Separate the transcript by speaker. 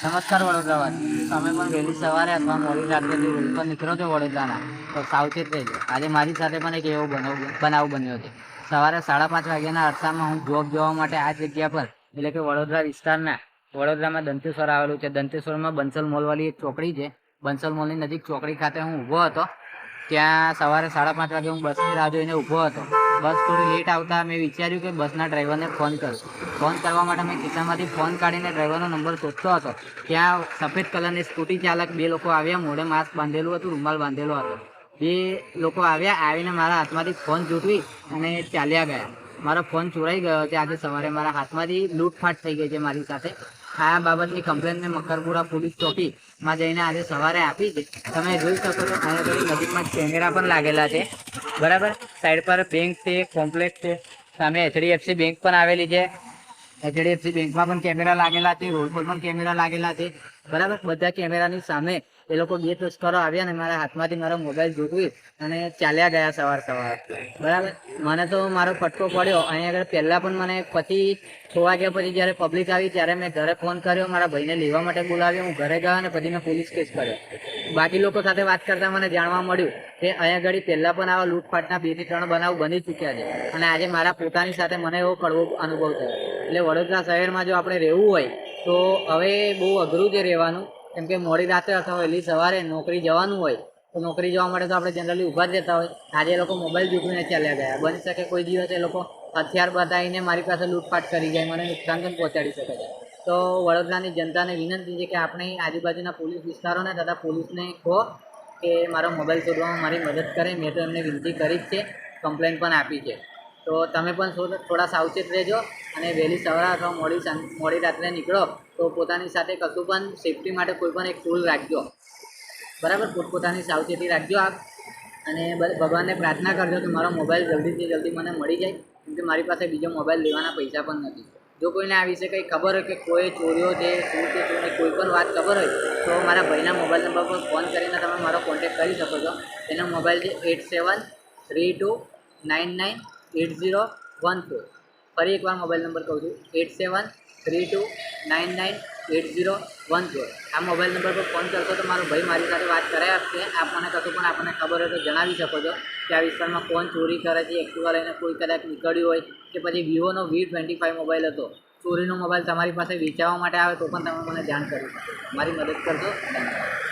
Speaker 1: નમસ્કાર વડોદરાવાસી તમે પણ વહેલી સવારે અથવા મોડી રાત્રે જો રોડ પર નીકળો છો વડોદરાના, તો સાવચેત રહેજો. આજે મારી સાથે પણ એક એવો બનાવ બનાવ બન્યો છે. સવારે સાડા પાંચ વાગ્યાના અરસામાં હું જોબ જોવા માટે આ જગ્યા પર, એટલે કે વડોદરા વિસ્તારના, વડોદરામાં દંતેશ્વર આવેલું છે. દંતેશ્વરમાં બંસલ મોલવાળી એક ચોકડી છે. બંસલ મોલની નજીક ચોકડી ખાતે હું ઊભો હતો. ત્યાં સવારે સાડા પાંચ વાગે હું બસની રાહ જોઈને ઊભો હતો. બસ થોડી લેટ આવતા મેં વિચાર્યું કે બસના ડ્રાઈવરને ફોન કરું ફોન કરવા માટે મેં ખિસ્સામાંથી ફોન કાઢીને ડ્રાઈવરનો નંબર શોધતો હતો. ત્યાં સફેદ કલરની સ્કૂટી ચાલક બે લોકો આવ્યા, મોઢે માસ્ક બાંધેલું હતું, રૂમાલ બાંધેલો હતો. બે લોકો આવ્યા, આવીને મારા હાથમાંથી ફોન જૂટવી અને ચાલ્યા ગયા. મારો ફોન ચોરાઈ ગયો છે. આજે સવારે મારા હાથમાંથી લૂંટફાટ થઈ ગઈ છે મારી સાથે. આ બાબતની કમ્પ્લેન મેં મકરપુરા પોલીસ ચોકીમાં જઈને આજે સવારે આપી છે. તમે જોઈ શકો છો, અહીંયા નજીકમાં કેમેરા પણ લાગેલા છે. બરાબર? સાઈડ પર બેંક છે કોમ્પ્લેક્સ છે. સામે એચડીએફસી બેંક પણ આવેલી છે. એચડીએફસી બેંકમાં પણ કેમેરા લાગેલા છે, રોડ પર પણ કેમેરા લાગેલા છે. બરાબર? બધા કેમેરાની સામે એ લોકો બે તસ્કરો આવ્યા ને મારા હાથમાંથી મારો મોબાઈલ જોટવી અને ચાલ્યા ગયા સવાર સવાર. બરાબર? મને તો મારો ફટકો પડ્યો. અહીંયા આગળ પહેલાં પણ મને પછી છ વાગ્યા પછી જ્યારે પબ્લિક આવી ત્યારે મેં ઘરે ફોન કર્યો. મારા ભાઈને લેવા માટે બોલાવ્યો. હું ઘરે ગયો અને પછી મેં પોલીસ કેસ કર્યો. બાકી લોકો સાથે વાત કરતા મને જાણવા મળ્યું કે અહીંયા આગળ પહેલાં પણ આવા લૂંટફાટના બેથી ત્રણ બનાવ બની ચૂક્યા છે. અને આજે મારા પોતાની સાથે મને એવો કડવો અનુભવ થયો. એટલે વડોદરા શહેરમાં જો આપણે રહેવું હોય તો હવે બહુ અઘરું છે રહેવાનું. કેમ કે મોડી રાત્રે અથવા વહેલી સવારે નોકરી જવાનું હોય, તો નોકરી જવા માટે તો આપણે જનરલી ઊભા જ રહેતા હોય. આજે એ લોકો મોબાઈલ ચૂકવીને ચાલ્યા ગયા. બની શકે કોઈ દિવસ એ લોકો હથિયાર બતાવીને મારી પાસે લૂંટફાટ કરી જાય, મને નુકસાન પણ પહોંચાડી શકે છે. તો વડોદરાની જનતાને વિનંતી છે કે આપણે આજુબાજુના પોલીસ વિસ્તારોને તથા પોલીસને કહો કે મારો મોબાઈલ શોધવામાં મારી મદદ કરે. મેં તો એમને વિનંતી કરી જ છે. કમ્પ્લેન પણ આપી છે. તો તમે પણ થોડા સાવચેત રહેજો અને વહેલી સવારે અથવા મોડી મોડી રાત્રે નીકળો તો પોતાની સાથે કશું પણ સેફટી માટે કોઈ પણ એક ટૂલ રાખજો. બરાબર? પોતપોતાની સાવચેતી રાખજો આપ અને ભગવાનને પ્રાર્થના કરજો કે મારો મોબાઈલ જલ્દીથી જલ્દી મને મળી જાય કેમ કે મારી પાસે બીજો મોબાઈલ લેવાના પૈસા પણ નથી. જો કોઈને આ વિશે કંઈ ખબર હોય કે કોઈ ચોર્યો છે, શું છે, શું કોઈ પણ વાત ખબર હોય તો મારા ભાઈના મોબાઈલ નંબર પર ફોન કરીને તમે મારો કોન્ટેક્ટ કરી શકો છો. એનો મોબાઈલ છે eight seven three two nine nine eight zero one four. ફરી એકવાર મોબાઈલ નંબર કહું છું. Eight seven three two nine nine eight zero one four. આ મોબાઈલ નંબર પર ફોન કરશો તો મારો ભાઈ મારી સાથે વાત કરાવી આપશે. આપ મને કશું પણ આપણને ખબર હોય તો જણાવી શકો છો કે આ વિસ્તારમાં કોણ ચોરી કરે છે. એક્ટિવા લઈને કોઈ કદાચ નીકળ્યું હોય કે પછી વિવોનો વી ટ્વેન્ટી ફાઇવ મોબાઈલ હતો. ચોરીનો મોબાઈલ તમારી પાસે વેચાવા માટે આવે તો પણ તમે મને જાણ કરી મારી મદદ કરજો. ધન્યવાદ.